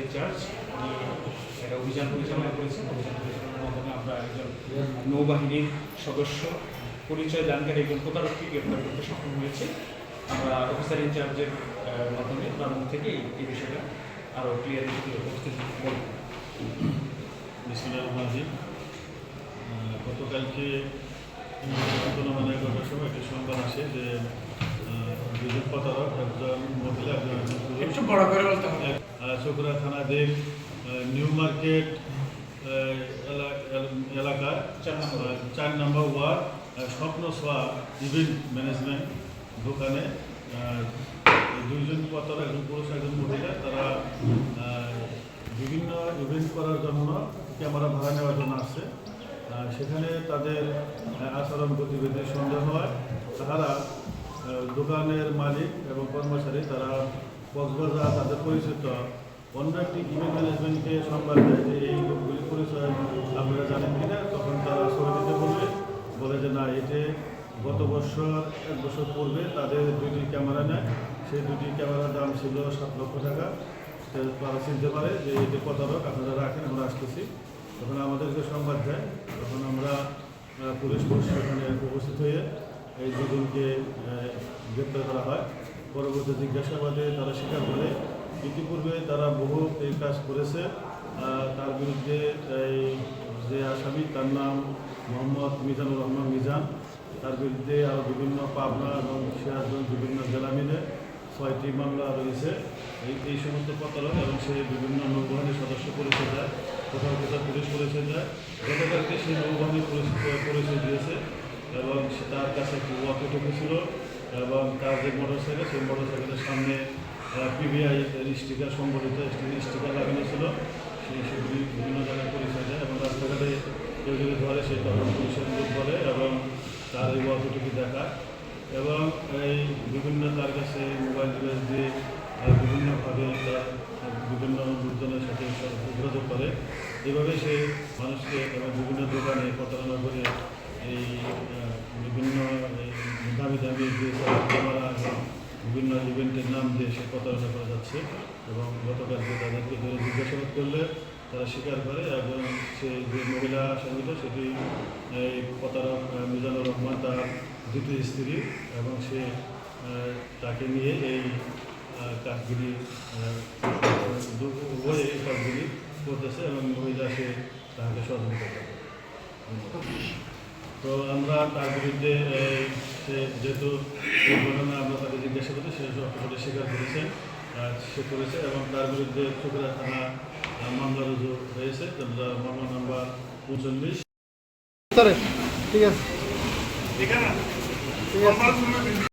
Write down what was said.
In charge উনি একটা অভিযান পরিচালনা করেছেন। অভিযান পরিচালনার মাধ্যমে আমরা একজন নৌবাহিনীর সদস্য পরিচয় দানকারী একজন প্রতারককে গ্রেপ্তার করতে সক্ষম হয়েছে। আমরা অফিসার ইনচার্জের মাধ্যমে তার মুখ থেকে এই- বিষয়টা আরও ক্লিয়ার উপস্থিত বলব গতকালকে তুলনামান এগারোটার সময় একটি সংবাদ আসে যে আহ, বিদ্যুৎ প্রতারক একজন মহিলা একজন আহ, চকুরা থানাধীন নিউ মার্কেট এলা- এল- এলাকা চার নম্বর। ওয়ার্ড স্বপ্ন সোয়া ইভেন্ট ম্যানেজমেন্ট দোকানে দুইজন প্রতারক একজন পুরুষ একজন মহিলা তারা বিভিন্ন ইভেন্ট করার জন্য ক্যামেরা ভাড়া নেওয়ার জন্য আসছে সেখানে তাদের আচরণ গতিবিধি সন্দেহ হয় আহ, দোকানের মালিক এবং কর্মচারী তারা কক্সবাজার তাদের পরিচিত অন্য একটি ইভেন্ট ম্যানেজমেন্টকে সংবাদ দেয় যে এই লোকগুলি পরিচয় আপনারা জানেন কিনা? তখন তারা ছবি দিতে বলবে, বলে যে না এতে গত বছর, এক বছর পূর্বে তাদের দুইটি ক্যামেরা নেয়। সেই দুটি ক্যামেরার দাম ছিল সাত লক্ষ টাকা। তারা চিনতে পারে যে এটি প্রতারক, আপনারা রাখেন, আমরা আসতেছি। তখন আমাদেরকে সংবাদ দেয়। তখন আমরা পুলিশ ফোর্স সেখানে উপস্থিত হয়ে এই দুজনকে গ্রেপ্তার করা হয়। পরবর্তী জিজ্ঞাসাবাদে তারা স্বীকার করে। ইতিপূর্বে তারা বহু এই কাজ করেছে। তার বিরুদ্ধে যে আসামি, তার নাম মোহাম্মদ মিজানুর রহমান মিজান। তার বিরুদ্ধে আরও বিভিন্ন পাবনা এবং সিরাজগঞ্জ বিভিন্ন জেলা মিলে ছয়টি মামলা রয়েছে। এই সমস্ত প্রতারক এবং সে বিভিন্ন নৌবাহিনীর সদস্য পরিচয় দেয়, কোথাও কোথাও পুলিশ পরিচয় দেয়। গতকালকে সেই নৌবাহিনী পরিচয় পরিচয় দিয়েছে এবং তার কাছে একটি ওয়াকিটকি ছিল। এবং তার যে মোটর সাইকেল সেই মোটর সাইকেলের সামনে পিবিআই স্টিকার সংগঠিত স্টিকার লাগানো ছিল। সেই সেগুলি বিভিন্ন জায়গায় পরিচয় দেয় এবং রাস্তাঘাটে কেউ যদি ধরে, সে তখন পুলিশের লোক বলে এবং তার এই ওয়াকিটকি দেখায়। এবং এই বিভিন্ন তার কাছে মোবাইল ডিভাইস দিয়ে বিভিন্নভাবে তার, বিভিন্ন লোকজনের সাথে যোগাযোগ করে। এভাবে সে মানুষকে এবং বিভিন্ন দোকানে প্রতারণা করে এই এবং বিভিন্ন ইভেন্টের নাম দিয়ে সে প্রতারণা করা যাচ্ছে এবং গতকালকে তাদেরকে ধরে জিজ্ঞাসাবাদ করলে তারা স্বীকার করে এবং সে যে মহিলা আসামিত সেটি, এই প্রতারক মিজানুর রহমান তার দ্বিতীয় স্ত্রী এবং সে তাকে নিয়ে এই কাজগুলি উভয়ে এই কাজগুলি করতেছে এবং মহিলা সে তাকে সহযোগিতা করে তো আমরা তার বিরুদ্ধে সে যেহেতু এই ঘটনা আমরা তাকে জিজ্ঞাসা করছি সে সকলে স্বীকার করেছে সে করেছে এবং তার বিরুদ্ধে চোখরা থানা মামলা রুজু হয়েছে মামলা নাম্বার উনচল্লিশ। ঠিক আছে। ঠিক আছে।